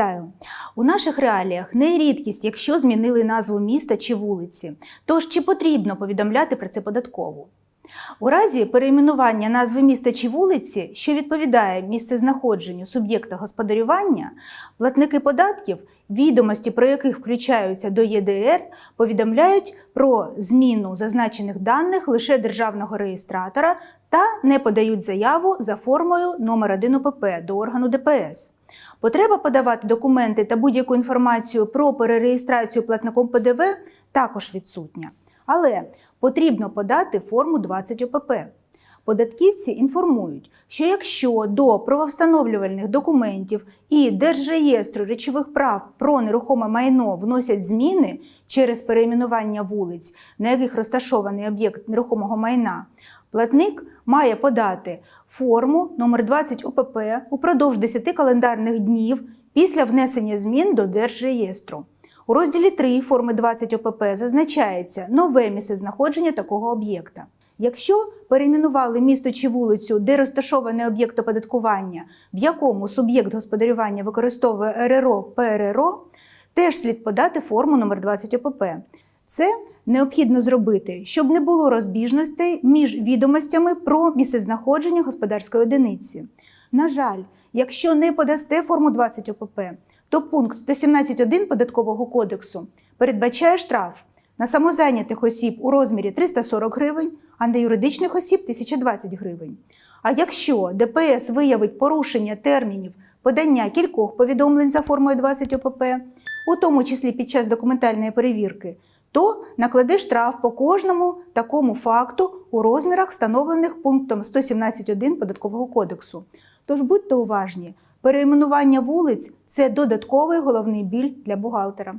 Вітаю! У наших реаліях не рідкість, якщо змінили назву міста чи вулиці. Тож чи потрібно повідомляти про це податкову? У разі перейменування назви міста чи вулиці, що відповідає місцезнаходженню суб'єкта господарювання, платники податків, відомості про яких включаються до ЄДР, повідомляють про зміну зазначених даних лише державного реєстратора та не подають заяву за формою номер 1 УПП до органу ДПС. Потреба подавати документи та будь-яку інформацію про перереєстрацію платником ПДВ також відсутня. Але потрібно подати форму 20 ОПП. Податківці інформують, що якщо до правовстановлювальних документів і Держреєстру речових прав про нерухоме майно вносять зміни через перейменування вулиць, на яких розташований об'єкт нерухомого майна, платник має подати форму номер 20 ОПП упродовж 10 календарних днів після внесення змін до Держреєстру. У розділі 3 форми 20 ОПП зазначається нове місцезнаходження такого об'єкта. Якщо перейменували місто чи вулицю, де розташований об'єкт оподаткування, в якому суб'єкт господарювання використовує РРО ПРРО, теж слід подати форму номер 20 ОПП. Це необхідно зробити, щоб не було розбіжностей між відомостями про місцезнаходження господарської одиниці. На жаль, якщо не подасте форму 20 ОПП, то пункт 117.1 Податкового кодексу передбачає штраф на самозайнятих осіб у розмірі 340 гривень, а на юридичних осіб 1020 гривень. А якщо ДПС виявить порушення термінів подання кількох повідомлень за формою 20 ОПП, у тому числі під час документальної перевірки, то накладе штраф по кожному такому факту у розмірах, встановлених пунктом 117.1 Податкового кодексу. Тож будьте уважні, перейменування вулиць це додатковий головний біль для бухгалтера.